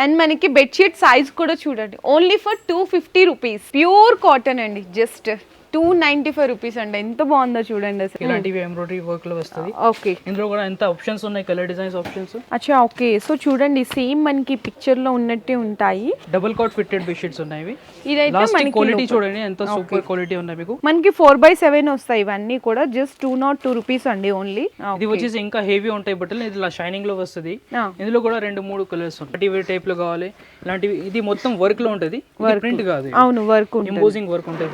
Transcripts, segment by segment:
And మనకి bedsheet size కూడా చూడండి. Only for two fifty rupees pure cotton అండి just two ninety five rupees అండి. ఎంత బాగుందో చూడండి అసలు. ఇలాంటివి ఎంబ్రాయిడరీ వర్క్లో వస్తుంది ఓకే. ఇందులో కూడా ఎంత ఆప్షన్స్ ఉన్నాయి? కలర్ డిజైన్స్ ఆప్షన్స్ అచ్చా ఓకే. సో చూడండి సేమ్ మనకి పిక్చర్లో ఉన్నట్టే ఉంటాయి. డబుల్ కాట్ ఫిట్టెడ్ బెడ్షీట్స్ ఉన్నాయి ఇదైతే మనకి క్వాలిటీ. చూడండి ఎంత సూపర్ క్వాలిటీ ఉన్నాయి మీకు. మనకి ఫోర్ బై సెవెన్ వస్తాయి ఇవన్నీ కూడా just two not two rupees అండి ఓన్లీ ఇది వచ్చేసి ఇంకా హెవీ ఉంటాయి బట్టలు ఇది షైనింగ్లో వస్తుంది. ఇందులో కూడా రెండు మూడు కలర్స్ ఉంటాయి. టైప్లో కావాలి ఇలాంటివి. ఇది మొత్తం వర్క్లో ఉంటది. ప్రింట్ కాదు అవును వర్క్ ఉంటుంది. ఇంపోజింగ్ వర్క్ ఉంటుంది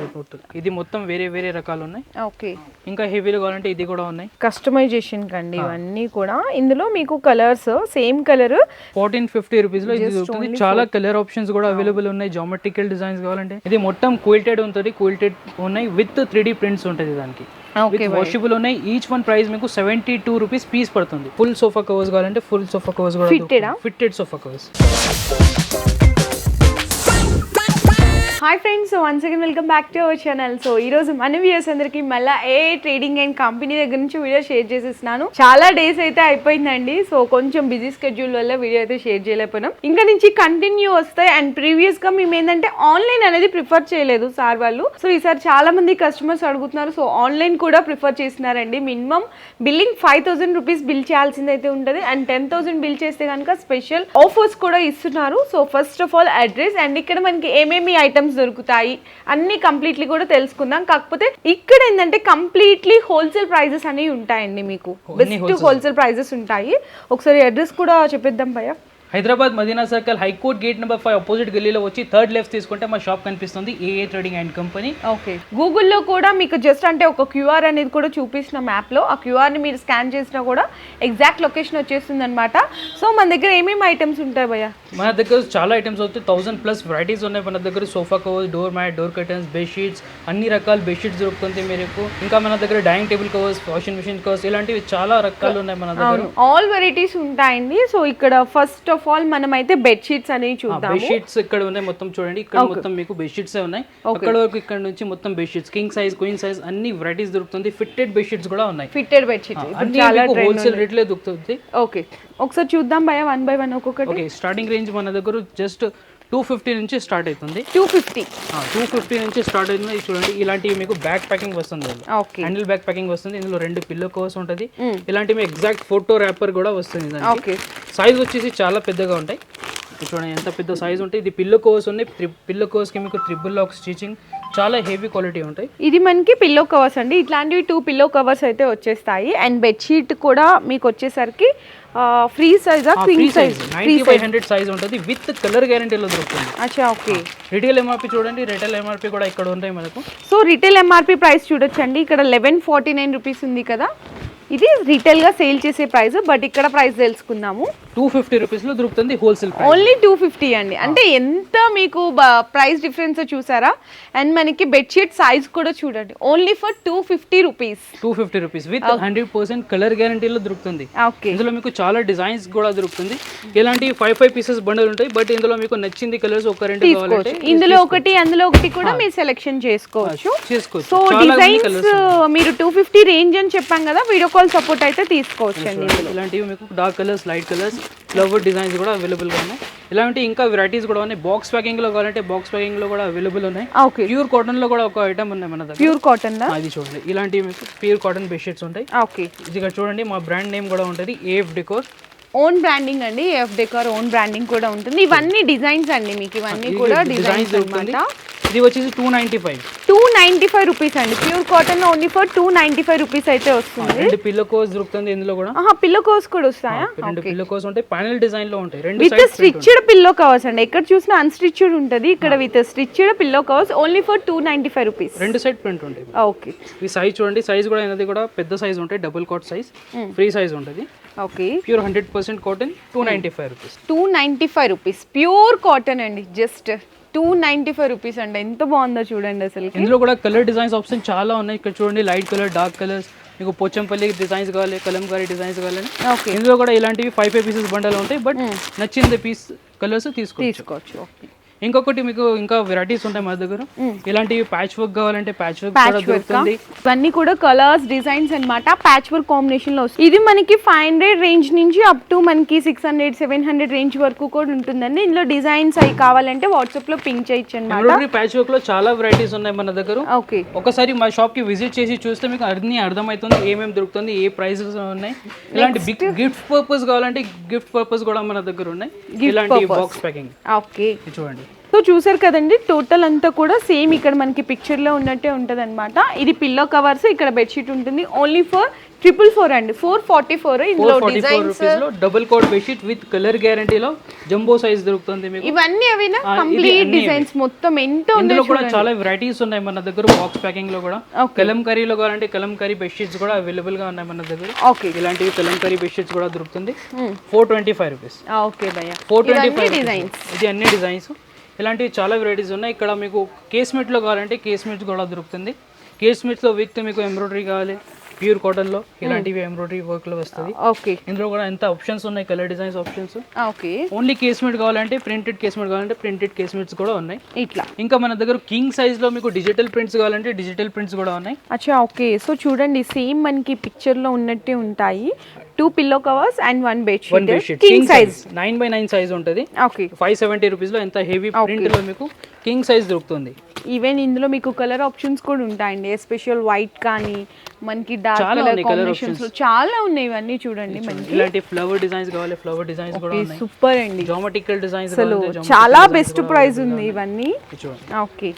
ఇది మొత్తం వేరే వేరే రకాలు ఉన్నాయి ఓకే. ఇంకా హెవీలో కావాలంటే ఇది కూడా ఉన్నాయి. కస్టమైజేషన్ కండి ఇవన్నీ కూడా. ఇందులో మీకు colours same colour fourteen fifty రూపీస్లో ఇది దొరుకుతుంది. చాలా కలర్ ఆప్షన్స్ కూడా అవైలబుల్ ఉన్నాయి. జామెట్రికల్ డిజైన్స్ కావాలంటే. ఇది మొత్తం క్విల్టెడ్ ఉంటుంది. క్విల్టెడ్ ఉన్నాయి. విత్ త్రీ డి ప్రింట్స్ ఉంటుంది దానికి. ఓకే వాషబుల్ ఉన్నాయి. ఈచ్ వన్ ప్రైస్ మీకు సెవెంటీ టూ రూపీస్ పీస్ పడుతుంది. ఫుల్ సోఫా కవర్స్ కావాలంటే ఫుల్ సోఫా కవర్స్ కూడా? Fitted sofa covers hi friends once again welcome back to our channel so ఈ రోజు మన వ్యూస్ అందరికి మళ్ళీ ఏ ట్రేడింగ్ అండ్ కంపెనీ దగ్గర నుంచి వీడియో షేర్ చేసేస్తున్నాను. చాలా డేస్ అయితే అయిపోయిందండి. సో కొంచెం బిజీ స్కెడ్యూల్ వల్ల వీడియో అయితే షేర్ చేయలేకపోయినాం. ఇంకా నుంచి కంటిన్యూ వస్తాయి. అండ్ ప్రీవియస్గా మేము ఏంటంటే ఆన్లైన్ అనేది ప్రిఫర్ చేయలేదు సార్ వాళ్ళు. సో ఈసారి చాలా మంది కస్టమర్స్ అడుగుతున్నారు. సో ఆన్లైన్ కూడా ప్రిఫర్ చేస్తున్నారండి. Minimum billing five thousand rupees bill చేయాల్సింది అయితే ఉంటుంది. అండ్ టెన్ థౌసండ్ బిల్ చేస్తే కనుక స్పెషల్ ఆఫర్స్ కూడా ఇస్తున్నారు. So first of all address and ఇక్కడ మనకి ఏమేమి ఐటమ్స్ దొరుకుతాయి. అన్ని కంప్లీట్లీ కూడా తెలుసుకుందాం. కాకపోతే ఇక్కడ ఏంటంటే కంప్లీట్లీ హోల్సేల్ ప్రైజెస్ అనేవి ఉంటాయండి మీకు. బెస్ట్ హోల్సేల్ ప్రైజెస్ ఉంటాయి. ఒకసారి అడ్రస్ కూడా చెప్పేద్దాం భయ్య. Hyderabad Madina circle high court gate number five opposite గల్లీలో వచ్చి థర్డ్ లెఫ్ట్ తీసుకుంటే మా షాప్ కనిపిస్తుంది ఏఏ ట్రేడింగ్ అండ్ కంపెనీ. ఓకే. గూగుల్లో కూడా మీకు జస్ట్ అంటే ఒక క్యూఆర్ అనేది కూడా చూపిస్తున్న మ్యాప్లో ఆ క్యూఆర్ని మీరు స్కాన్ చేసినా కూడా ఎగ్జాక్ట్ లొకేషన్ వచ్చేస్తుంది అనమాట సో మన దగ్గర ఏమేమి ఐటమ్స్ ఉంటాయి భయ్య? మన దగ్గర చాలా ఐటమ్స్ అవుతాయి. థౌసండ్ ప్లస్ వెరైటీస్ ఉన్నాయి మన దగ్గర. Sofa covers door mat door curtains bedsheets అన్ని రకాల బెడ్షీట్స్ దొరుకుతుంది మీకు. ఇంకా మన దగ్గర dining table covers washing machine covers ఇలాంటివి చాలా రకాలు ఉన్నాయి మన దగ్గర. ఆల్ వెరైటీస్ ఉంటాయండి. సో ఇక్కడ ఫస్ట్ ఆఫ్ ఆల్ మనం అయితే బెడ్షీట్స్ అనేవి చూద్దాం బెడ్షీట్స్ ఇక్కడ ఉన్నాయి మొత్తం చూడండి. ఇక్కడ మొత్తం మీకు బెడ్షీట్స్ ఉన్నాయి. అక్కడ వరకు ఇక్కడ నుంచి మొత్తం bedsheets king size queen size అన్ని వెరైటీస్ దొరుకుతుంది. ఫిట్టెడ్ బెడ్షీట్స్ కూడా ఉన్నాయి. ఫిట్టెడ్ బెడ్షీట్ అన్ని హోల్సేల్ రేట్లే దొరుకుతుంది. ఓకే ఒకసారి చూద్దాం భయ వన్ బై వన్ ఒక్కొక్కటి. ఓకే స్టార్టింగ్ రేంజ్ మన దగ్గర జస్ట్ టూ ఫిఫ్టీ నుంచి స్టార్ట్ అవుతుంది. Two fifty. టూ ఫిఫ్టీ నుంచి స్టార్ట్ అవుతుంది. చూడండి ఇలాంటివి మీకు బ్యాక్ ప్యాకింగ్ వస్తుంది ఓకే. హ్యాండిల్ బ్యాక్ ప్యాకింగ్ వస్తుంది. ఇందులో రెండు పిల్లో కవర్స్ ఉంటుంది. ఇలాంటివి ఎగ్జాక్ట్ ఫోటో ర్యాపర్ కూడా వస్తుంది ఓకే. సైజ్ వచ్చేసి చాలా పెద్దగా ఉంటాయి. చూడండి ఎంత పెద్ద సైజ్ ఉంటాయి ఇది పిల్లో కవర్స్ ఉన్నాయి పిల్లో కవర్స్కి మీకు త్రిబుల్ లాక్ స్టిచింగ్ చాలా హెవీ క్వాలిటీ ఉంటాయి. ఇది మనకి పిల్లో కవర్స్ అండి. ఇట్లాంటివి టూ పిల్లో కవర్స్ అయితే వచ్చేస్తాయి. అండ్ బెడ్షీట్ కూడా మీకు వచ్చేసరికి free సైజా queen size ninety five hundred size ఉంటుంది. విత్ కలర్ గ్యారంటీలో దొరుకుతుంది. అచ్చా ఓకే. రిటైల్ ఎంఆర్పి చూడండి. రిటైల్ ఎంఆర్పి కూడా ఇక్కడ ఉంటాయి మనకు. సో రిటైల్ ఎంఆర్పి ప్రైస్ చూడొచ్చండి. ఇక్కడ లెవెన్ ఫార్టీ నైన్ రూపీస్ ఉంది కదా. ఇది రీటైల్గా సేల్ చేసే ప్రైస్ బట్ ఇక్కడ ప్రైస్ తెలుసుకుందాము. టూ ఫిఫ్టీ రూపీస్లో దొరుకుతుంది హోల్సేల్ ఓన్లీ టూ ఫిఫ్టీ అండి. అంటే ఎంత మీకు ప్రైస్ డిఫరెన్స్ చూసారా? అండ్ మనకి బెడ్షీట్ సైజ్ కూడా చూడండి. Only for two fifty rupees two fifty rupees with hundred percent colour గ్యారంటీలో దొరుకుతుంది. ఓకే ఇందులో మీకు చాలా డిజైన్స్ కూడా దొరుకుతుంది. ఇలాంటి ఫైవ్ ఫైవ్ పీసెస్ బండల్ ఉంటాయి బట్ ఇందులో మీకు నచ్చింది కలర్స్ ఒక రెండు కావాలంటే ఇందులో ఒకటి అందులో ఒకటి కూడా మీరు సెలెక్షన్ చేసుకోవచ్చు. చేసుకోవచ్చు. సో డిజైన్స్ మీరు టూ ఫిఫ్టీ రేంజ్ అని చెప్పాం కదా వీడియో కాల్ సపోర్ట్ అయితే తీసుకోవచ్చు. ఇలాంటివి మీకు dark colours light colours flower designs కూడా అవైలబుల్గా ఉన్నాయి. ఇలాంటి ఇంకా వెరైటీస్ కూడా ఉన్నాయి. బాక్స్ ప్యాకింగ్లో కావాలంటే బాక్స్ ప్యాకింగ్లో కూడా అవైలబుల్ ఉన్నాయి. ఓకే ప్యూర్ కాటన్లో కూడా ఒక ఐటమ్ ఉన్నాయి మన దగ్గర. ప్యూర్ కాటన్ అది చూడండి. ఇలాంటివి మీకు ప్యూర్ కాటన్ బెడ్షీట్స్ ఉంటాయి. ఓకే ఇది ఇక్కడ చూడండి. మా బ్రాండ్ నేమ్ కూడా ఉంటుంది. ఏఎఫ్ డెకోర్ ఓన్ బ్రాండింగ్ అండి. ఎఫ్ డెకర్ ఓన్ బ్రాండింగ్ కూడా ఉంటుంది. ఇవన్నీ డిజైన్స్ అండి మీకు. ఇవన్నీ కూడా డిజైన్స్ అనమాట ఇది వచ్చేసి two ninety five two ninety five rupees అండి. Pure cotton only for two ninety five rupees అయితే వస్తుంది. రెండు పిల్లో కోస్ దొరుకుతుంది ఇందులో కూడా? ఆహా పిల్లో కోస్ కూడా వస్తాయా? రెండు పిల్లో కోస్ ఉంటాయి. ప్యానల్ డిజైన్లో ఉంటాయి. రెండు విత్ స్టిచ్డ్ పిల్లో కవర్స్ అండి. ఎక్కడ చూసినా అన్స్టిచ్డ్ ఉంటుంది. ఇక్కడ with stitched pillow covers only for two ninety five rupees రెండు సైడ్ ప్రింట్ ఉంటాయి. ఓకే ఈ సైజ్ చూడండి. సైజ్ కూడా అనేది కూడా పెద్ద సైజ్ ఉంటాయి. Double cot size free size ఉంటుంది. Okay pure hundred percent cotton two ninety five rupees two ninety five rupees pure cotton అండి. Just two ninety five rupees అండి. ఎంత బాగుందో చూడండి అసలు ఇందులో కూడా కలర్ డిజైన్స్ ఆప్షన్ చాలా ఉన్నాయి. ఇక్కడ చూడండి లైట్ కలర్ డార్క్ కలర్స్ మీకు పోచంపల్లి డిజైన్స్ కావాలి కలంకారీ డిజైన్స్ కావాలని ఇందులో కూడా ఇలాంటివి ఫైవ్ ఫైవ్ పీసెస్ బండలు ఉంటాయి. బట్ నచ్చింది పీస్ కలర్స్ తీసుకోవచ్చు తీసుకోవచ్చు. ఓకే ఇంకొకటి మీకు ఇంకా వెరైటీస్ ఉంటాయి మా దగ్గర. ఇలాంటివి ప్యాచ్ వర్క్ కావాలంటే ప్యాచ్ వర్క్ కూడా దొరుకుతుంది. ఇవన్నీ కూడా కలర్స్ డిజైన్స్ అన్నమాట. ప్యాచ్ వర్క్ కాంబినేషన్లో వస్తుంది. ఇది మనకి ఫైవ్ హండ్రెడ్ రేంజ్ నుంచి అప్ టు మనకి six hundred seven hundred range వరకు కూడా ఉంటుందండి. ఇందులో డిజైన్స్ అవి కావాలంటే వాట్సాప్లో పింక్ చేయొచ్చు అనమాట ఎంబ్రాయిడరీ ప్యాచ్ వర్క్లో చాలా వెరైటీస్ ఉన్నాయి మన దగ్గర. ఓకే. ఒకసారి మా షాప్కి విజిట్ చేసి చూస్తే మీకు అన్ని అర్థమవుతుంది ఏమేమి దొరుకుతుంది ఏ ప్రైసెస్ ఉన్నాయి. ఇలాంటి బిగ్ గిఫ్ట్ పర్పస్ కావాలంటే గిఫ్ట్ పర్పస్ కూడా మన దగ్గర ఉన్నాయి. ఇలాంటి బాక్స్ ప్యాకింగ్ ఓకే. చూడండి. సో చూసారు కదండి టోటల్ అంతా కూడా సేమ్ ఇక్కడ మనకి picture లో ఉన్నట్టే ఉంటుంది అనమాట ఇది పిల్లో కవర్స్ ఇక్కడ బెడ్షీట్ ఉంటుంది. ఓన్లీ ఫర్ ట్రిపుల్ ఫోర్ అండి ఫోర్ ఫార్టీ ఫోర్ ఇందులో designs double cot bedsheet with colour గ్యారంటీలో jumbo size దొరుకుతుంది మీకు. ఇవన్నీ అవినా? ఇది కంప్లీట్ డిజైన్స్ మొత్తం ఎంత ఇందులో కూడా చాలా వెరైటీస్ ఉన్నాయి మన దగ్గర బాక్స్ ప్యాకింగ్లో కూడా. Okay. కలంకరీలో కావాలంటే కలంకరీ బెడ్షీట్స్ కూడా అవైలబుల్గా ఉన్నాయి మన దగ్గర. ఓకే ఇలాంటివి కలంకరీ బెడ్షీట్స్ కూడా దొరుకుతుంది. Four twenty five rupees okay భయ్య. ఫోర్ ట్వంటీ ఫైవ్ డిజైన్స్ ఇది అన్ని డిజైన్స్ ఇలాంటివి చాలా వెరైటీస్ ఉన్నాయి. ఇక్కడ మీకు కేస్మెట్లో కావాలంటే కేస్మెట్స్ కూడా దొరుకుతుంది. కేస్మెట్స్లో విత్ మీకు ఎంబ్రాయిడరీ కావాలి ప్యూర్ కాటన్లో ఇలాంటివి ఎంబ్రాయిడరీ వర్క్లో వస్తుంది. ఓకే ఇందులో కూడా ఎంత ఆప్షన్స్ ఉన్నాయి colour designs options okay only casement కావాలంటే ప్రింటెడ్ కేస్మెట్ కావాలంటే ప్రింటెడ్ కేస్మెట్స్ కూడా ఉన్నాయి. ఇట్లా. ఇంకా మన దగ్గర కింగ్ సైజ్లో మీకు డిజిటల్ ప్రింట్స్ కావాలంటే డిజిటల్ ప్రింట్స్ కూడా ఉన్నాయి. అచ్చా ఓకే సో చూడండి సేమ్ మనకి పిక్చర్లో ఉన్నట్టే ఉంటాయి. Two pillow covers and one bedsheet bedsheet king size nine by nine size ఉంటుంది. ఓకే ఫైవ్ సెవెంటీ రూపీస్లో ఎంత హెవీ ప్రింట్లో మీకు కింగ్ సైజ్ దొరుకుతుంది. ఈవెన్ ఇందులో మీకు కలర్ ఆప్షన్స్ కూడా ఉంటాయండి. ఎస్పెషల్ వైట్ కానీ మనకి డార్క్ కలర్ కాంబినేషన్స్లో చాలా ఉన్నాయి ఇవన్నీ చూడండి మనకి. ఇలాంటి ఫ్లవర్ డిజైన్స్ కావాలి ఫ్లవర్ డిజైన్స్ కూడా ఉన్నాయి. సూపర్ అండి. జామెట్రికల్ డిజైన్స్ అసలు చాలా బెస్ట్ ప్రైస్ ఉంది ఇవన్నీ. ఓకే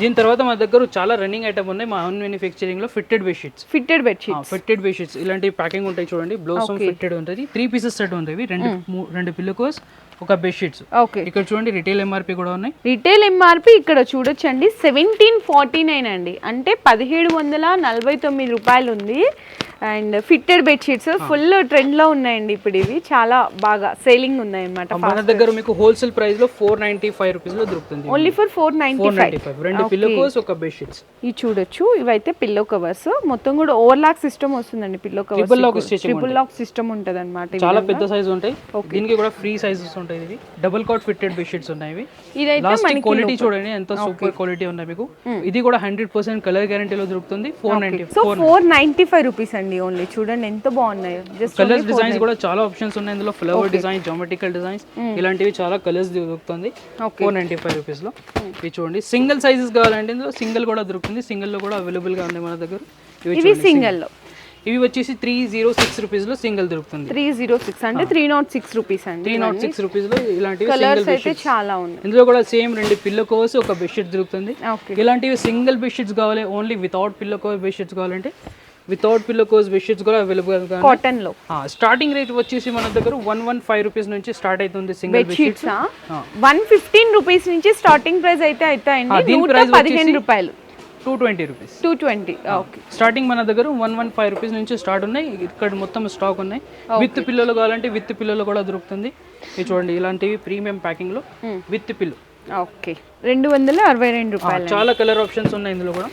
దీని తర్వాత మా దగ్గర చాలా రన్నింగ్ ఐటమ్ ఉన్నాయి. మా own మ్యానుఫ్యాక్చరింగ్లో fitted bedsheets fitted bedsheet fitted bedsheets ఇలాంటి ప్యాకింగ్ ఉంటాయి చూడండి. బ్లౌస్ ఫిట్టెడ్ ఉంటుంది. త్రీ పీసెస్ సెట్ ఉంటుంది. రెండు మూ- రెండు పిల్లుకోస్ ఒక బెడ్షీట్స్ ఓకే ఇక్కడ చూడండి రిటైల్ ఎంఆర్పి కూడా ఉన్నాయి. రిటైల్ ఎంఆర్పి ఇక్కడ చూడొచ్చండి. సెవెంటీన్ ఫార్టీ నైన్ అండి. అంటే పదిహేడు వందల నలభై తొమ్మిది రూపాయలు ఉంది అండ్ ఫిట్టెడ్ బెడ్షీట్స్ ఫుల్ ట్రెండ్లో ఉన్నాయండి ఇప్పుడు ఇవి. చాలా బాగా సేలింగ్ ఉన్నాయి అనమాట మన దగ్గర మీకు హోల్సేల్ ప్రైస్లో ఫోర్ నైన్టీ ఫైవ్ రూపీస్లో దొరుకుతుంది only for four ninety five రెండు పిల్లుకోస్ ఒక బెడ్షీట్స్ ఇవి చూడొచ్చు. ఇవైతే పిల్లో కవర్స్ మొత్తం కూడా ఓవర్ లాక్ సిస్టమ్ వస్తుందండి pillow covers lock stitching triple lock system ఉంటుంది అనమాట చాలా పెద్ద సైజ్ ఉంటాయి. దీనికి కూడా ఫ్రీ సైజెస్ ఉంటాయి ఇవి. డబుల్ కాట్ ఫిట్టెడ్ బెడ్షీట్స్ ఉన్నాయి ఇవి. ఇదైతే మనకి క్వాలిటీ చూడండి ఎంత సూపర్ క్వాలిటీ ఉన్నాయి మీకు. ఇది కూడా హండ్రెడ్ పర్సెంట్ కలర్ గ్యారంటీలో దొరుకుతుంది. Four ninety so four ninety five rupees అండి. ఓన్లీ చూడండి ఎంత బాగున్నాయో. జస్ట్ కలర్స్ డిజైన్స్ కూడా చాలా ఆప్షన్స్ ఉన్నాయి. ఇందులో ఫ్లవర్ డిజైన్ జామెట్రికల్ డిజైన్స్ ఇలాంటివి చాలా కలర్స్ దొరుకుతుంది. ఫోర్ నైన్టీ ఫైవ్ రూపీస్లో. ఇవి చూడండి. సింగిల్ సైజెస్ కావాలంటే ఇందులో సింగిల్ కూడా దొరుకుతుంది. సింగిల్లో కూడా అవైలబుల్గా ఉంది మన దగ్గర. ఇవి. సింగిల్లో. ఇవి వచ్చేసి త్రీ జీరో సిక్స్ రూపీస్లో సింగిల్ దొరుకుతుంది. త్రీ జీరో సిక్స్ అంటే త్రీ నాట్ సిక్స్ రూపీస్ అండి త్రీ నాట్ సిక్స్ రూపీస్లో ఇలాంటివి కలర్స్ అయితే చాలా ఉన్నాయి. ఇందులో కూడా సేమ్ రెండు పిల్లో కవర్స్ ఒక బెడ్షీట్ దొరుకుతుంది. ఇలాంటివి సింగిల్ బెడ్షీట్స్ కావాలి only without pillow cover bedsheets కావాలంటే వితౌట్ పిల్లో కవర్స్ బెడ్షీట్స్ కూడా అవైలబుల్గా కాటన్లో స్టార్టింగ్ రేట్ వచ్చేసి మన దగ్గర వన్ వన్ ఫైవ్ రూపీస్ నుంచి స్టార్ట్ అవుతుంది single bedsheets one fifteen rupees నుంచి స్టార్టింగ్ ప్రైస్ అయితే అవుతాయండి పదిహేను రూపాయలు. Two twenty rupees two twenty okay starting మన దగ్గర వన్ వన్ ఫైవ్ రూపీస్ నుంచి స్టార్ట్ ఉన్నాయి. ఇక్కడ మొత్తం స్టాక్ ఉన్నాయి. విత్ పిల్లలు కావాలంటే విత్ పిల్లలు కూడా దొరుకుతుంది. ఇది చూడండి ఇలాంటివి ప్రీమియం ప్యాకింగ్లో విత్ పిల్లు. ఓకే. రెండు వందల అరవై రెండు రూపాయలు చాలా కలర్ ఆప్షన్స్ ఉన్నాయి ఇందులో కూడా.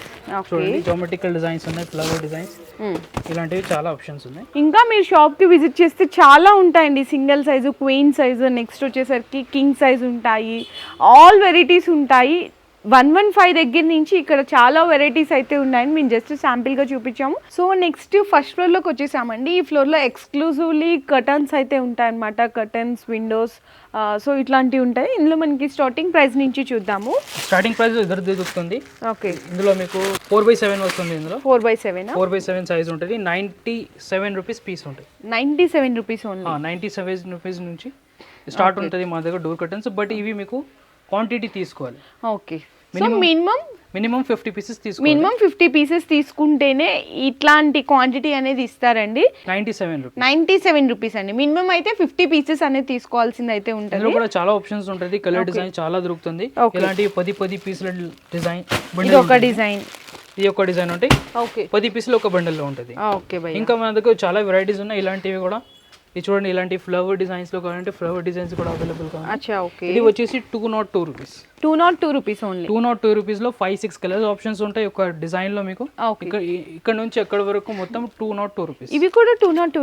చూడండి జామెట్రికల్ డిజైన్స్ ఉన్నాయి ఫ్లవర్ డిజైన్స్ ఇలాంటివి చాలా ఆప్షన్స్ ఉన్నాయి. ఇంకా మీరు షాప్కి విజిట్ చేస్తే చాలా ఉంటాయండి. Single size queen size next వచ్చేసరికి కింగ్ సైజ్ ఉంటాయి. ఆల్ వెరైటీస్ ఉంటాయి. వన్ వన్ ఫైవ్ దగ్గర నుంచి ఇక్కడ చాలా వెరైటీస్ అయితే ఉన్నాయని మేము జస్ట్ శాంపిల్గా చూపించాము. సో నెక్స్ట్ ఫస్ట్ ఫ్లోర్లోకి వచ్చేసామండి. ఈ ఫ్లోర్లో ఎక్స్క్లూజివ్లీ కర్టన్స్ అయితే ఉంటాయన్నమాట. కర్టన్స్ విండోస్ సో ఇట్లాంటివి ఉంటాయి. ఇందులో మనకి స్టార్టింగ్ ప్రైస్ నుంచి చూద్దాము. స్టార్టింగ్ ప్రైస్ ఇద్దరు దొరుకుతుంది. ఓకే ఇందులో మీకు ఫోర్ బై సెవెన్ వస్తుంది ఇందులో. Four by seven four by seven size ఉంటుంది. నైంటీ సెవెన్ రూపీస్ పీస్ ఉంటుంది. Ninety seven rupees only ninety seven rupees నుంచి స్టార్ట్ ఉంటుంది మా దగ్గర డోర్ కర్టన్స్ బట్ ఇవి మీకు క్వాంటిటీ తీసుకోవాలి. Okay minimum minimum fifty pieces తీసుకోవాలి. మినిమం ఫిఫ్టీ పీసెస్ తీసుకుంటేనే ఇట్లాంటి క్వాంటిటీ అనేది ఇస్తారండి. Ninety seven rupees. Ninety seven rupees అండి. మినిమం అయితే ఫిఫ్టీ పీసెస్ అనేది తీసుకోవాల్సింది అయితే ఉంటుంది. కూడా చాలా ఆప్షన్స్ ఉంటుంది. కలర్ డిజైన్ చాలా దొరుకుతుంది. ఇలాంటి పది పది పీసుల డిజైన్ ఇది ఒక డిజైన్. ఇది ఒక డిజైన్ ఉంటాయి ఓకే. పది పీసులు ఒక బండల్లో ఉంటుంది. ఇంకా మన దగ్గర చాలా వెరైటీస్ ఉన్నాయి. ఇలాంటివి కూడా ఇది చూడండి ఇలాంటి ఫ్లవర్ డిజైన్స్లో కావాలంటే ఫ్లవర్ డిజైన్స్ కూడా అవైలబుల్గా అచ్చా ఓకే. ఇది వచ్చేసి two nought two rupees two nought two rupees only two nought two రూపీస్లో ఫైవ్ సిక్స్ కలర్స్ ఆప్షన్స్ ఉంటాయి ఒక డిజైన్లో మీకు. ఓకే ఇక్కడ నుంచి ఎక్కడ వరకు మొత్తం టూ నాట్ టూ రూపీస్ ఇవి కూడా టూ నాట్ టూ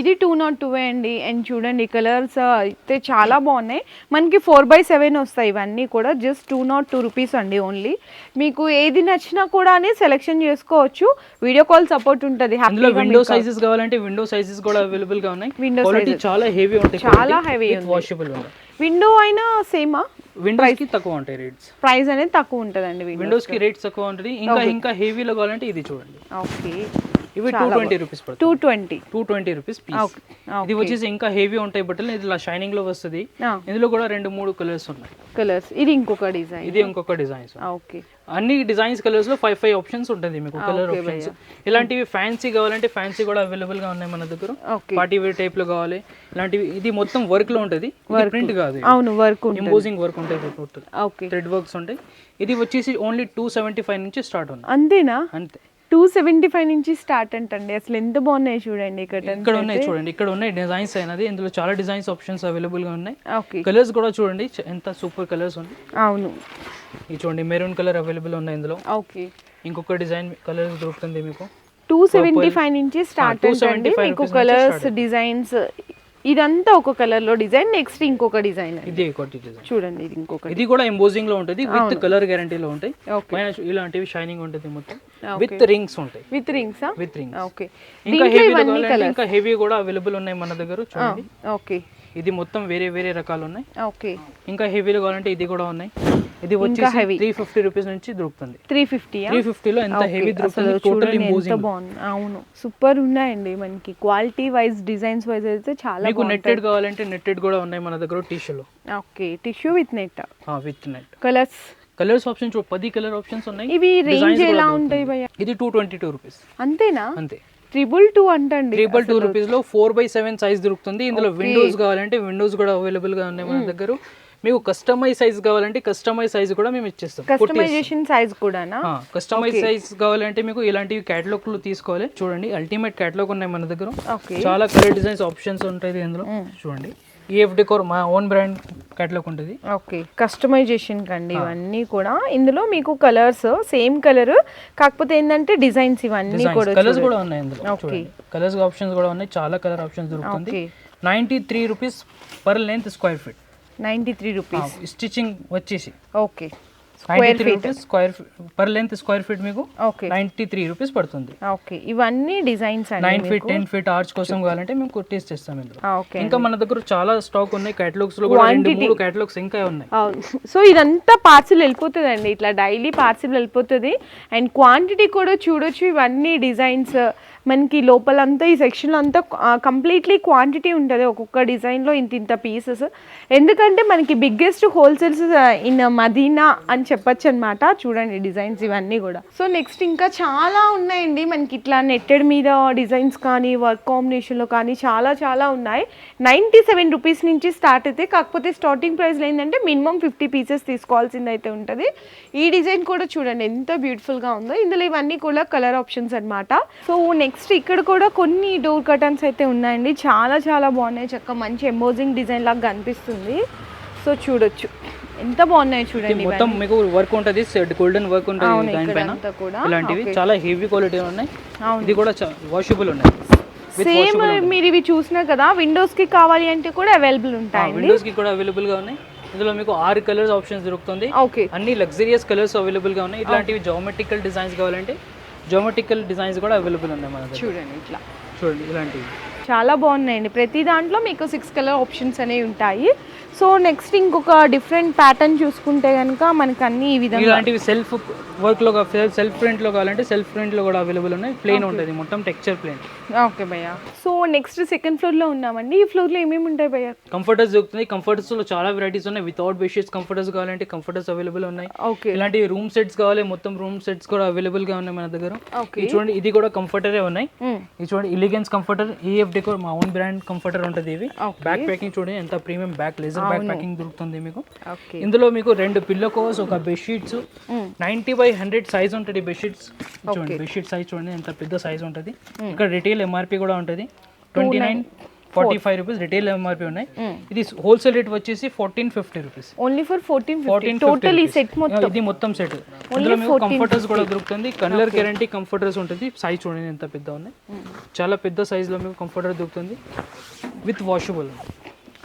ఇది టూ నాట్ టూ అండి. అండ్ చూడండి కలర్స్ అయితే చాలా బాగున్నాయి. మనకి ఫోర్ బై సెవెన్ వస్తాయి ఇవన్నీ కూడా. Just two nought two rupees అండి ఓన్లీ మీకు ఏది నచ్చినా కూడా సెలెక్షన్ చేసుకోవచ్చు. వీడియో కాల్ సపోర్ట్ ఉంటుంది. అందులో విండో సైజెస్ కావాలంటే విండో సైజెస్ కూడా అవైలబుల్గా ఉన్నాయి. క్వాలిటీ చాలా హెవీ ఉంటాయి. చాలా ఉంది. వాషబుల్ ఉంటాయి విండో అయినా సేమా? విండోస్కి తక్కువ ఉంటాయి రేట్స్ ప్రైస్ అనేది తక్కువ ఉంటుందండి విండో విండోస్కి రేట్స్ తక్కువ ఉంటుంది. ఇంకా ఇంకా హెవీలో కావాలంటే ఇది చూడండి. ఓకే. ఇవి two twenty rupees two twenty two twenty rupees piece ఇది వచ్చేసి ఇంకా హెవీ ఉంటాయి బట్టలు. ఇది ఇలా షైనింగ్లో వస్తుంది. ఇందులో కూడా రెండు మూడు కలర్స్ ఉన్నాయి. కలర్స్ ఇది ఇంకొక డిజైన్ ఇది ఇంకొక డిజైన్స్ ఓకే అన్ని డిజైన్స్ కలర్స్లో ఫైవ్ ఫైవ్ ఆప్షన్స్ ఉంటుంది మీకు. కలర్ ఆప్షన్స్ ఇలాంటివి ఫ్యాన్సీ కావాలంటే ఫ్యాన్సీ కూడా అవైలబుల్గా ఉన్నాయి మన దగ్గర. ఓకే పార్టీ వేర్ టైప్లో కావాలి. ఇలాంటివి ఇది మొత్తం వర్క్లో ఉంటుంది. ప్రింట్ కాదు అవును వర్క్ ఇంపోజింగ్ వర్క్ ఉంటుంది టోటల్ ఓకే థ్రెడ్ వర్క్స్ ఉంటాయి. ఇది వచ్చేసి ఓన్లీ టూ సెవెంటీ ఫైవ్ నుంచి స్టార్ట్ ఉంది. అంతేనా? అంతే. టూ సెవెంటీ ఫైవ్ నుంచి స్టార్ట్ అంటండి. అసలు ఎంత బాగున్నాయి చూడండి ఇక్కడ ఇక్కడ ఉన్నాయి చూడండి. ఇక్కడ ఉన్నాయి డిజైన్స్ అయినది. ఇందులో చాలా డిజైన్స్ ఆప్షన్స్ అవైలబుల్గా ఉన్నాయి. ఓకే కలర్స్ కూడా చూడండి. ఎంత సూపర్ కలర్స్ ఉన్నాయి అవును. ఇది చూడండి మెరూన్ కలర్ అవైలబుల్ ఉన్నాయి ఇందులో. ఓకే ఇంకొక డిజైన్ కలర్ దొరుకుతుంది మీకు. టూ సెవెంటీ ఫైవ్ నుంచి స్టార్ట్ అంటండి. 275 మీకు rupees నుంచి కలర్స్ డిజైన్స్ ఇదంతా ఒక కలర్లో డిజైన్ నెక్స్ట్ ఇంకొక డిజైన్ ఇది ఒకటి చూడండి ఇది ఇంకొకటి. ఇది కూడా ఎంబోజింగ్లో ఉంటుంది విత్ కలర్ గ్యారంటీలో ఉంటాయి. ఓకే పైన చూ- ఇలాంటివి షైనింగ్ ఉంటుంది మొత్తం. విత్ రింగ్స్ ఉంటాయి. With rings with rings okay ఇంకా హెవీ ఇంకా హెవీ కూడా అవైలబుల్ ఉన్నాయి మన దగ్గర చూడండి. ఓకే ఇది మొత్తం వేరే వేరే రకాలు ఉన్నాయి. ఓకే ఇంకా హెవీలో కావాలంటే ఇది కూడా ఉన్నాయి. ఇది వచ్చి heavy. త్రీ ఫిఫ్టీ రూపీస్ నుంచి దొరుకుతుంది. త్రీ ఫిఫ్టీయా త్రీ ఫిఫ్టీలో ఎంత హెవీ దొరుకుతుంది టోటల్ ఎంత బాగుంది. అవును సూపర్ ఉన్నాయండి మనకి. క్వాలిటీ వైజ్ డిజైన్స్ వైజ్ అయితే చాలా మీకు నెట్టెడ్ కావాలంటే నెట్టెడ్ కూడా ఉన్నాయి మన దగ్గర టీషర్లో okay tissue with net with net colours colours options పది కలర్ ఆప్షన్స్ ఉన్నాయి. ఇవి రేంజ్ ఎలా. ఉంటాయి భయ్య? ఇది టూ ట్వంటీ టూ రూపీస్ అంతేనా? అంతే. ట్రిపుల్ టూ అంటండి ట్రిపుల్ టూ రూపీస్లో ఫోర్ బై సెవెన్ సైజ్ దొరుకుతుంది. ఇందులో విండోస్ కావాలంటే విండోస్ కూడా అవైలబుల్గా ఉన్నాయి మన దగ్గర. మీకు కస్టమైజ్ సైజ్ కావాలంటే కస్టమైజ్ సైజ్ కూడా మేము ఇచ్చేస్తాం. కస్టమైజేషన్ సైజ్ కూడానా? కస్టమైజ్ సైజ్ కావాలంటే మీకు ఇలాంటివి క్యాటలాగ్లో తీసుకోవాలి. చూడండి అల్టిమేట్ క్యాటలాగ్ ఉన్నాయి మన దగ్గర. ఓకే చాలా కలర్ డిజైన్స్ ఆప్షన్స్ ఉంటాయి ఇందులో. చూడండి ఈఎఫ్ డెకోర్ మా ఓన్ బ్రాండ్ క్యాటలాగ్ ఉంటుంది. ఓకే కస్టమైజేషన్ కండి ఇవన్నీ కూడా. ఇందులో మీకు కలర్స్ సేమ్ కలర్ కాకపోతే ఏంటంటే డిజైన్స్ ఇవన్నీ కూడా కలర్స్ కూడా ఉన్నాయి ఇందులో. చూడండి కలర్స్ ఆప్షన్స్ కూడా ఉన్నాయి. చాలా కలర్ ఆప్షన్స్ దొరుకుతుంది. Okay ninety three rupees per length square feet ninety three rupees. Stitching వచ్చేసి. Okay. Three rupees square per length square feet మీకు ఓకే. నైంటీ త్రీ రూపీస్ పడుతుంది. ఓకే. ఇవన్నీ designs nine feet ten feet arch కోసం కావాలంటే మేము కుట్టిస్ చేస్తాం ఇందులో. Okay. ఇంకా మన దగ్గర చాలా స్టాక్ ఉన్నాయి. కేటలాగ్స్లో కూడా రెండు మూడు కేటలాగ్స్ ఇంకా ఉన్నాయి. సో ఇదంతా పార్సిల్ వెళ్ళిపోతుందండి. ఇట్లా డైలీ పార్సిల్ వెళ్ళిపోతుంది. అండ్ క్వాంటిటీ కూడా చూడొచ్చు. ఇవన్నీ డిజైన్స్ మనకి లోపలంతా ఈ సెక్షన్లో అంతా కంప్లీట్లీ క్వాంటిటీ ఉంటుంది. ఒక్కొక్క డిజైన్లో ఇంత ఇంత పీసెస్ ఎందుకంటే మనకి బిగ్గెస్ట్ హోల్సేల్స్ ఇన్ మదీనా అని చెప్పొచ్చు అనమాట చూడండి డిజైన్స్ ఇవన్నీ కూడా. సో నెక్స్ట్ ఇంకా చాలా ఉన్నాయండి. మనకి ఇట్లా నెట్టెడ్ మీద డిజైన్స్ కానీ వర్క్ కాంబినేషన్లో కానీ చాలా చాలా ఉన్నాయి. నైంటీ సెవెన్ రూపీస్ నుంచి స్టార్ట్ అయితే కాకపోతే స్టార్టింగ్ ప్రైస్లో ఏంటంటే మినిమం ఫిఫ్టీ పీసెస్ తీసుకోవాల్సింది అయితే ఉంటుంది. ఈ డిజైన్ కూడా చూడండి ఎంత బ్యూటిఫుల్గా ఉందో. ఇందులో ఇవన్నీ కూడా కలర్ ఆప్షన్స్ అనమాట సో నెక్స్ట్ ఇక్కడ కూడా కొన్ని డోర్ కర్టన్స్ అయితే ఉన్నాయండి. చాలా చాలా బాగున్నాయి. చక్క మంచి ఎంబోజింగ్ డిజైన్ లాగా కనిపిస్తుంది. సో చూడొచ్చు. ఎంత బాగున్నాయి చూడండి మొత్తం మీకు వర్క్ ఉంటుంది గోల్డెన్ వర్క్ ఉంటుంది దానిపైన. ఇలాంటివి. చాలా హెవీ క్వాలిటీ ఉన్నాయి. ఇది కూడా వాషబుల్ ఉన్నాయి. సేమ్ మీరు ఇవి చూసినా కదా విండోస్కి కావాలి అంటే కూడా అవైలబుల్ ఉంటాయండి. విండోస్కి కూడా అవైలబుల్గా ఉన్నాయి. ఇందులో మీకు ఆరు కలర్స్ ఆప్షన్స్ దొరుకుతుంది. ఓకే అన్ని లగ్జరియస్ కలర్స్ అవైలబుల్గా ఉన్నాయి. ఇట్లాంటివి జోమెట్రికల్ డిజైన్స్ కావాలంటే జోమెట్రికల్ డిజైన్స్ కూడా అవైలబుల్ ఉన్నాయి మన చూడండి ఇట్లా. చూడండి ఇలాంటివి. చాలా బాగున్నాయండి. ప్రతి దాంట్లో మీకు సిక్స్ కలర్ ఆప్షన్స్ అనేవి ఉంటాయి. సో నెక్స్ట్ ఇంకొక డిఫరెంట్ ప్యాటర్న్ చూసుకుంటే కనుక మనకు అన్ని ఈ విధంగా ఇలాంటివి సెల్ఫ్ వర్క్లో సెల్ఫ్ ప్రింట్లో కావాలంటే సెల్ఫ్ ప్రింట్లో కూడా అవైలబుల్ ఉన్నాయి. ప్లేన్ ఉంటుంది మొత్తం టెక్స్చర్ ప్లేన్ ఓకే భయ్య. సో నెక్స్ట్ సెకండ్ ఫ్లోర్లో ఉన్నామండి. ఈ ఫ్లోర్లో ఏమేమి ఉంటాయి భయ్య? కంఫర్టర్స్ దొరుకుతుంది కంఫర్టర్స్లో చాలా వెరైటీస్ ఉన్నాయి. వితౌట్ బెడ్షీట్స్ కంఫర్టర్స్ కావాలంటే కంఫర్టర్స్ అవైలబుల్ ఉన్నాయి. ఓకే ఇలాంటి రూమ్ సెట్స్ కావాలి. మొత్తం రూమ్ సెట్స్ కూడా అవైలబుల్గా ఉన్నాయి మన దగ్గర. ఓకే ఇది చూడండి ఇది కూడా కంఫర్టరే ఉన్నాయి. ఇది చూడండి ఇలిగెన్స్ కంఫర్టర్ ఈఎఫ్ డెకోర్ మా ఓన్ బ్రాండ్ కంఫర్టర్ ఉంటుంది ఇవి. బ్యాక్ ప్యాకింగ్ చూడండి ఎంత premium back laser back packing దొరుకుతుంది మీకు. ఇందులో మీకు రెండు పిల్లో కవర్స్ ఒక bedsheets ninety by hundred size ఉంటుంది బెడ్షీట్స్ చూడండి బెడ్షీట్ సైజ్ చూడండి ఎంత పెద్ద సైజ్ ఉంటుంది. ఇక్కడ రిటైల్ ఎంఆర్పి కూడా ఉంటుంది. Twenty nine forty five rupees retail MRP ఉన్నాయి. ఇది హోల్సేల్ రేట్ వచ్చేసి fourteen fifty rupees only for fourteen fourteen total ఈ సెట్ మొత్తం. ఇది మొత్తం సెట్ ఇందులో మీకు కంఫర్టర్స్ కూడా దొరుకుతుంది. కలర్ గ్యారంటీ కంఫర్టర్స్ ఉంటుంది. సైజ్ చూడండి ఎంత పెద్ద ఉన్నాయి చాలా పెద్ద size లో మీకు కంఫర్టర్ దొరుకుతుంది. విత్ వాషబుల్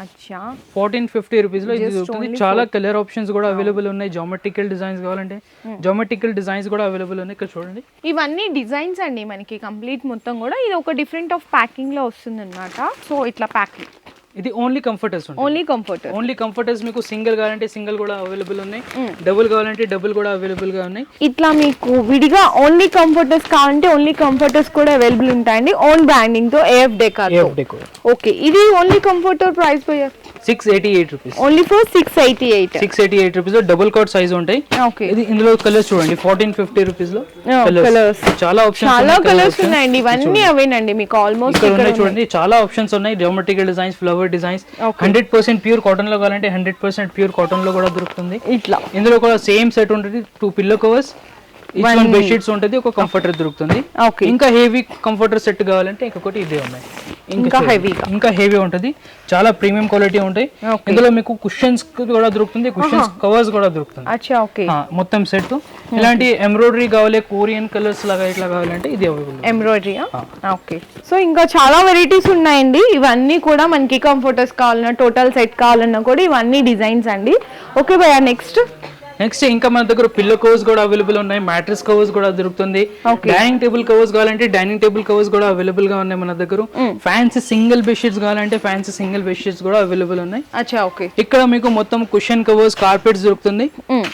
అచ్చా. ఫోర్టీన్ ఫిఫ్టీ రూపీస్లో ఇది దొరుకుతుంది. చాలా కలర్ ఆప్షన్స్ కూడా అవైలబుల్ ఉన్నాయి. జామెట్రికల్ డిజైన్స్ కావాలంటే జామెట్రికల్ డిజైన్స్ కూడా అవైలబుల్ ఉన్నాయి. ఇక్కడ చూడండి. ఇవన్నీ డిజైన్స్ అండి మనకి కంప్లీట్ మొత్తం కూడా. ఇది ఒక డిఫరెంట్ ఆఫ్ ప్యాకింగ్లో వస్తుంది అనమాట సో ఇట్లా ప్యాకింగ్. ఇది only comforters only comfort only comforters మీకు సింగిల్ కావాలంటే సింగిల్ కూడా అవైలబుల్ ఉన్నాయి. డబుల్ కావాలంటే డబుల్ కూడా అవైలబుల్గా ఉన్నాయి. ఇట్లా మీకు విడిగా ఓన్లీ కంఫర్టర్స్ కావాలంటే ఓన్లీ కంఫర్టర్స్ కూడా అవైలబుల్ ఉంటాయండి. ఓన్ బ్రాండింగ్తో ఏఎఫ్ డెకార్ ఓకే ఇది only comforter price six eighty eight rupees only for six eighty eight six eighty eight rupees double cot size ఉంటాయి. ఓకే ఇది ఇందులో కలర్స్ చూడండి. ఫోర్టీన్ ఫిఫ్టీ రూపీస్లో కలర్స్ చాలా ఆప్షన్స్ చాలా కలర్స్ ఉన్నాయండి. ఇవన్నీ అవేనండి. మీకు ఆల్మోస్ట్ ఇక్కడ చూడండి. చాలా ఆప్షన్స్ ఉన్నాయి. Geometrical designs flower designs hundred percent pure కాటన్లో కావాలంటే హండ్రెడ్ పర్సెంట్ ప్యూర్ కాటన్లో కూడా దొరుకుతుంది. ఇట్లా. ఇందులో కూడా సేమ్ సెట్ ఉంటుంది two pillow covers one bedsheets ఉంటుంది ఒక కంఫర్టర్ దొరుకుతుంది. ఓకే ఇంకా హెవీ కంఫర్టర్ సెట్ కావాలంటే ఇంకొకటి ఇదే ఉన్నాయి. ఇంకా గా. ఇంకా హెవీ ఉంటుంది. చాలా ప్రీమియం క్వాలిటీ ఉంటాయి. ఇందులో మీకు కుషన్స్ కూడా దొరుకుతుంది కుషన్స్ కవర్స్ కూడా దొరుకుతుంది. మొత్తం సెట్ ఇలాంటి ఎంబ్రాయిడరీ కావాలి కొరియన్ కలర్స్ లాగా ఇట్లా కావాలంటే ఇది అవైలబుల్. ఎంబ్రాయిడరీ ఓకే సో ఇంకా చాలా వెరైటీస్ ఉన్నాయండి. ఇవన్నీ కూడా మనకి కంఫర్టర్స్ కావాలన్నా టోటల్ సెట్ కావాలన్నా కూడా ఇవన్నీ డిజైన్స్ అండి. ఓకే భయ్యా నెక్స్ట్ నెక్స్ట్ ఇంకా మన దగ్గర పిల్లో కవర్స్ కూడా అవైలబుల్ ఉన్నాయి మ్యాట్రెస్ కవర్స్ కూడా దొరుకుతుంది. డైనింగ్ టేబుల్ కవర్స్ కావాలంటే డైనింగ్ టేబుల్ కవర్స్ కూడా అవైలబుల్గా ఉన్నాయి మన దగ్గర. ఫ్యాన్సీ సింగిల్ బెడ్షీట్స్ కావాలంటే ఫ్యాన్సీ సింగిల్ బెడ్షీట్స్ కూడా అవైలబుల్ ఉన్నాయి. ఇక్కడ మీకు మొత్తం కుషన్ కవర్స్ కార్పెట్స్ దొరుకుతుంది.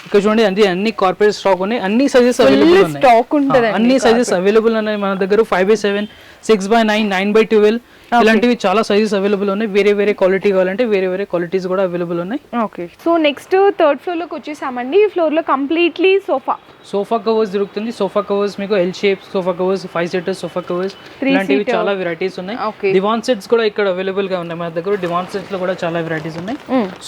ఇక్కడ చూడండి అన్ని అన్ని కార్పెట్ స్టాక్ ఉన్నాయి. అన్ని సైజెస్ అవైలబుల్ ఉన్నాయి. అన్ని సైజెస్ అవైలబుల్ ఉన్నాయి మన దగ్గర. Five by seven six by nine nine by twelve ఇలాంటివి చాలా సైజెస్ అవైలబుల్ ఉన్నాయి. వేరే వేరే క్వాలిటీ కావాలంటే వేరే వేరే క్వాలిటీస్ కూడా అవైలబుల్ ఉన్నాయి. ఓకే సో నెక్స్ట్ థర్డ్ ఫ్లోర్లోకి వచ్చేసామండి. ఈ ఫ్లోర్లో కంప్లీట్లీ సోఫా సోఫా కవర్స్ దొరుకుతుంది. సోఫా కవర్స్ మీకు L shape sofa covers five seaters sofa covers ఇలాంటివి చాలా వెరైటీస్ ఉన్నాయి. డివాన్ సెట్స్ కూడా ఇక్కడ అవైలబుల్గా ఉన్నాయి. మన దగ్గర డివాన్ సెట్స్లో కూడా చాలా వెరైటీస్ ఉన్నాయి.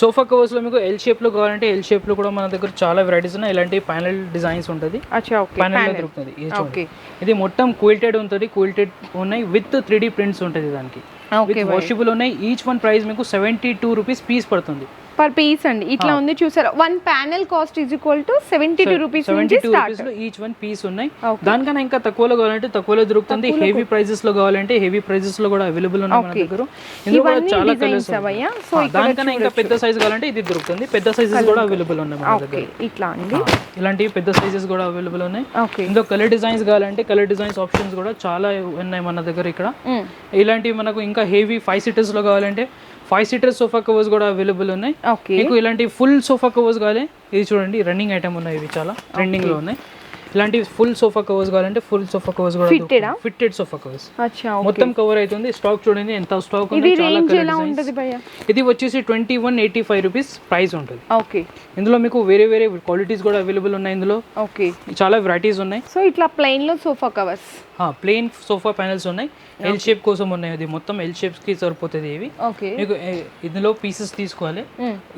సోఫా కవర్స్లో మీకు ఎల్ షేప్లో కావాలంటే ఎల్ షేప్లో కూడా మన దగ్గర చాలా వెరైటీస్ ఉన్నాయి. ఇలాంటి ప్యానల్ డిజైన్స్ ఉంటుంది. అచ్చా ఓకే ప్యానల్లో దొరుకుతుంది. ఇది చూడండి. ఓకే ఇది మొత్తం క్విల్టెడ్ ఉంటుంది. క్విల్టెడ్ ఉన్నాయి. విత్ త్రీ డి ప్రింట్స్ ఉంటుంది దానికి. విత్ వాషబుల్ ఉన్నాయి ఈచ్ వన్ ప్రైస్ మీకు సెవెంటీ టూ రూపీస్ పీస్ పడుతుంది. పర్ పీస్ అండి. ఇట్లా ఉంది చూసారా? One panel cost is equal to seventy two rupees seventy two రూపీస్లో ఈచ్ వన్ పీస్ ఉన్నాయి. దానికన్నా ఇంకా తక్కువలో కావాలంటే తక్కువలో దొరుకుతుంది. హెవీ ప్రైజెస్లో కావాలంటే హెవీ ప్రైజెస్లో కూడా అవైలబుల్ ఉన్నాయి మన దగ్గర. ఇందులో చాలా కలర్స్ దానికన్నా ఇంకా పెద్ద సైజ్ కావాలంటే ఇది దొరుకుతుంది. పెద్ద సైజెస్ కూడా అవైలబుల్ ఉన్నాయి మన దగ్గర. ఇట్లా అండి. ఇలాంటివి పెద్ద సైజెస్ కూడా అవైలబుల్ ఉన్నాయి. ఇందులో కలర్ డిజైన్స్ కావాలంటే కలర్ డిజైన్స్ ఆప్షన్స్ కూడా చాలా ఉన్నాయి మన దగ్గర ఇక్కడ. ఇలాంటివి మనకు ఇంకా హెవీ ఫైవ్ సీటర్స్లో కావాలంటే ఫైవ్ సీటర్స్ సోఫా కవర్స్ కూడా అవైలబుల్ ఉన్నాయి. మీకు ఇలాంటి ఫుల్ సోఫా కవర్స్ కావాలి. ఇది చూడండి రన్నింగ్ ఐటమ్ ఉన్నాయి ఇవి చాలా. ట్రెండింగ్లో ఉన్నాయి. ఇలాంటి ఫుల్ సోఫా కవర్స్ కావాలంటే ఫుల్ సోఫా కవర్స్ కూడా ఆ? ఫిట్టెడ్ సోఫా కవర్స్ మొత్తం కవర్ అవుతుంది స్టాక్ చూడండి ఎంత స్టాక్ ఉంది చాలా కలర్ ఇది వచ్చేసి twenty one eighty five rupees price ఉంటుంది. ఓకే. ఇందులో మీకు వేరే వేరే క్వాలిటీస్ కూడా అవైలబుల్ ఉన్నాయి ఇందులో. ఓకే. చాలా వెరైటీస్ ఉన్నాయి. సో ఇట్లా ప్లెయిన్లో sofa covers plain sofa panels ఉన్నాయి. ఎల్ షేప్ కోసం ఉన్నాయి. అది మొత్తం ఎల్ షేప్స్కి సరిపోతుంది ఇవి. ఓకే. మీకు ఇందులో పీసెస్ తీసుకోవాలి.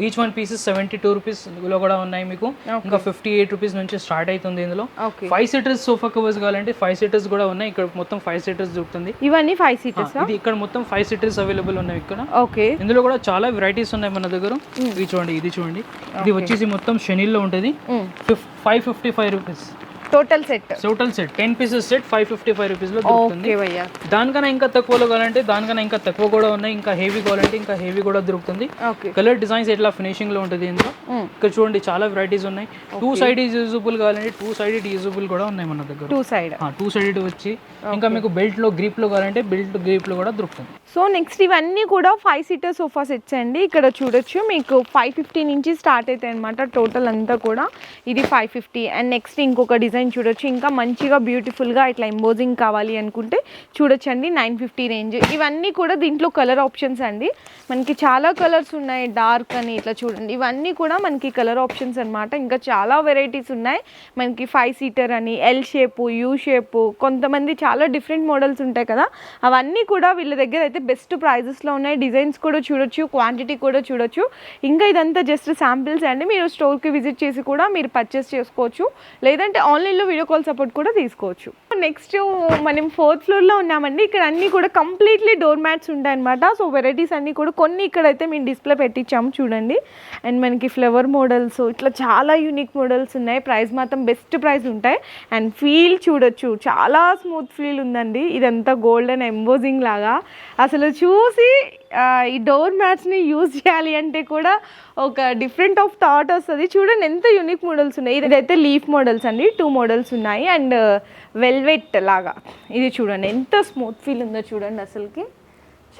Each one pieces seventy two రూపీస్లో కూడా ఉన్నాయి మీకు. ఇంకా ఫిఫ్టీ ఎయిట్ రూపీస్ నుంచి స్టార్ట్ అవుతుంది ఇందులో. ఫైవ్ సీటర్స్ సోఫా కవర్స్ కావాలంటే ఫైవ్ సీటర్స్ కూడా ఉన్నాయి. ఇక్కడ మొత్తం ఫైవ్ సీటర్స్ దొరుకుతుంది. ఇవన్నీ ఫైవ్ సీటర్స్ ఇది ఇక్కడ మొత్తం ఫైవ్ సీటర్స్ అవైలబుల్ ఉన్నాయి ఇక్కడ. ఓకే. ఇందులో కూడా చాలా వెరైటీస్ ఉన్నాయి మన దగ్గర. ఇది చూడండి ఇది చూడండి. ఇది వచ్చేసి మొత్తం శనిల్లో ఉంటుంది. Five fifty five rupees total set. Total set. Ten pieces set five fifty five రూపీస్లో దొరుకుతుంది. దానికన్నా ఇంకా తక్కువలో కావాలంటే దానికన్నా ఇంకా తక్కువ కూడా ఉన్నాయి. ఇంకా హెవీ కావాలంటే ఇంకా హెవీ కూడా దొరుకుతుంది. కలర్ డిజైన్స్ ఎట్లా ఫినిషింగ్లో ఉంటుంది ఇందులో? ఇక్కడ చూడండి చాలా వెరైటీస్ ఉన్నాయి. టూ సైడ్ యూజబుల్ కావాలంటే టూ సైడ్ యూజబుల్ కూడా ఉన్నాయి మన దగ్గర. టూ సైడ్ టూ సైడ్ వచ్చి ఇంకా మీకు బెల్ట్లో గ్రిప్లో కావాలంటే బెల్ట్ గ్రిప్లో కూడా దొరుకుతుంది. సో నెక్స్ట్ ఇవన్నీ కూడా ఫైవ్ సీటర్ సోఫా సెట్స్ అండి. ఇక్కడ చూడొచ్చు మీకు ఫైవ్ ఫిఫ్టీ నుంచి స్టార్ట్ అవుతాయి అనమాట టోటల్ అంతా కూడా ఇది ఫైవ్ ఫిఫ్టీ అండ్ నెక్స్ట్ ఇంకొక డిజైన్ చూడొచ్చు. ఇంకా మంచిగా బ్యూటిఫుల్గా ఇట్లా ఎంబోజింగ్ కావాలి అనుకుంటే చూడొచ్చండి. Nine fifty range. ఇవన్నీ కూడా దీంట్లో కలర్ ఆప్షన్స్ అండి. మనకి చాలా కలర్స్ ఉన్నాయి. డార్క్ అని ఇట్లా చూడండి. ఇవన్నీ కూడా మనకి కలర్ ఆప్షన్స్ అన్నమాట. ఇంకా చాలా వెరైటీస్ ఉన్నాయి. మనకి ఫైవ్ సీటర్ అని ఎల్ షేపు యూ షేపు కొంతమంది చాలా డిఫరెంట్ మోడల్స్ ఉంటాయి కదా. అవన్నీ కూడా వీళ్ళ దగ్గర అయితే బెస్ట్ ప్రైజెస్లో ఉన్నాయి. డిజైన్స్ కూడా చూడొచ్చు. క్వాంటిటీ కూడా చూడొచ్చు. ఇంకా ఇదంతా జస్ట్ శాంపిల్స్ అండి. మీరు స్టోర్కి విజిట్ చేసి కూడా మీరు పర్చేస్ చేసుకోవచ్చు. లేదంటే ఆన్లైన్ ఇల్లు వీడియో కాల్ సపోర్ట్ కూడా తీసుకోవచ్చు. నెక్స్ట్ మనం ఫోర్త్ ఫ్లోర్లో ఉన్నామండి. ఇక్కడ అన్నీ కూడా కంప్లీట్లీ డోర్ మ్యాట్స్ ఉంటాయన్నమాట సో వెరైటీస్ అన్నీ కూడా కొన్ని ఇక్కడైతే మేము డిస్ప్లే పెట్టించాము చూడండి. అండ్ మనకి ఫ్లవర్ మోడల్స్ ఇట్లా చాలా యూనిక్ మోడల్స్ ఉన్నాయి. ప్రైస్ మాత్రం బెస్ట్ ప్రైస్ ఉంటాయి. అండ్ ఫీల్ చూడొచ్చు. చాలా స్మూత్ ఫీల్ ఉందండి. ఇదంతా గోల్డెన్ ఎంబోజింగ్ లాగా. అసలు చూసి ఈ డోర్ మ్యాట్స్ని యూజ్ చేయాలి అంటే కూడా ఒక డిఫరెంట్ ఆఫ్ థాట్ వస్తుంది. చూడండి ఎంత యూనిక్ మోడల్స్ ఉన్నాయి. ఇదైతే లీఫ్ మోడల్స్ అండి. టూ మోడల్స్ ఉన్నాయి. అండ్ వెల్వెట్ లాగా. ఇది చూడండి. ఎంత స్మూత్ ఫీల్ ఉందో చూడండి అసలుకి.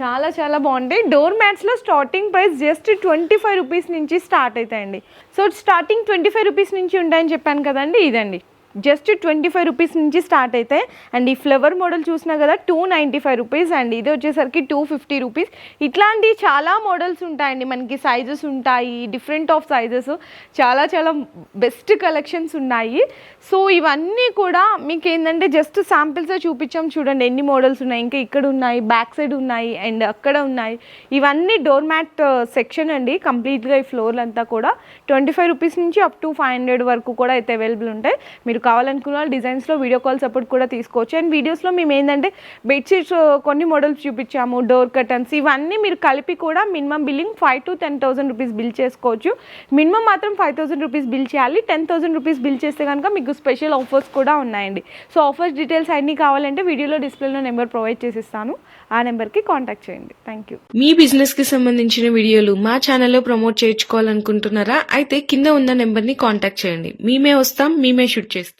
చాలా చాలా బాగుంటాయి. Door మ్యాట్స్లో starting price just twenty five rupees నుంచి స్టార్ట్ అవుతాయండి. So starting twenty five rupees నుంచి ఉంటాయని చెప్పాను కదండి. ఇదండి. జస్ట్ ట్వంటీ ఫైవ్ రూపీస్ నుంచి స్టార్ట్ అవుతాయి అండ్ ఈ ఫ్లవర్ మోడల్ చూసినా కదా two ninety five rupees and ఇది వచ్చేసరికి టూ ఫిఫ్టీ రూపీస్. ఇట్లాంటి చాలా మోడల్స్ ఉంటాయండి. మనకి సైజెస్ ఉంటాయి డిఫరెంట్ ఆఫ్ సైజెస్ చాలా చాలా బెస్ట్ కలెక్షన్స్ ఉన్నాయి. సో ఇవన్నీ కూడా మీకు ఏంటంటే జస్ట్ శాంపిల్స్ చూపించాం చూడండి. ఎన్ని మోడల్స్ ఉన్నాయి? ఇంకా ఇక్కడ ఉన్నాయి బ్యాక్ సైడ్ ఉన్నాయి అండ్ అక్కడ ఉన్నాయి. ఇవన్నీ డోర్ మ్యాట్ సెక్షన్ అండి. కంప్లీట్గా ఈ ఫ్లోర్లంతా కూడా. ట్వంటీ ఫైవ్ రూపీస్ నుంచి అప్ టు ఫైవ్ హండ్రెడ్ వరకు కూడా అయితే అవైలబుల్ ఉంటాయి. మీరు కావాలనుకున్న వాళ్ళు డిజైన్స్లో వీడియో కాల్ సపోర్ట్ కూడా తీసుకోవచ్చు. అండ్ వీడియోస్లో మేము ఏంటంటే బెడ్షీట్స్ uh, కొన్ని మోడల్స్ చూపించాము డోర్ కర్టన్స్ ఇవన్నీ మీరు కలిపి కూడా minimum billing five to ten thousand rupees bill చేసుకోవచ్చు. మినిమం మాత్రం ఫైవ్ థౌసండ్ రూపీస్ బిల్ చేయాలి. టెన్ థౌసండ్ రూపీస్ బిల్ చేస్తే కనుక మీకు స్పెషల్ ఆఫర్స్ కూడా ఉన్నాయండి. సో ఆఫర్స్ డీటెయిల్స్ అన్నీ కావాలంటే వీడియోలో డిస్ప్లేలో నెంబర్ ప్రొవైడ్ చేసిస్తాను. ఆ నెంబర్కి కాంటాక్ట్ చేయండి. థ్యాంక్ యూ మీ బిజినెస్కి సంబంధించిన వీడియోలు మా ఛానల్లో ప్రమోట్ చేయించుకోవాలనుకుంటున్నారా? అయితే కింద ఉన్న నెంబర్ని కాంటాక్ట్ చేయండి. మేమే వస్తాం మేమే షూట్ చేస్తాం.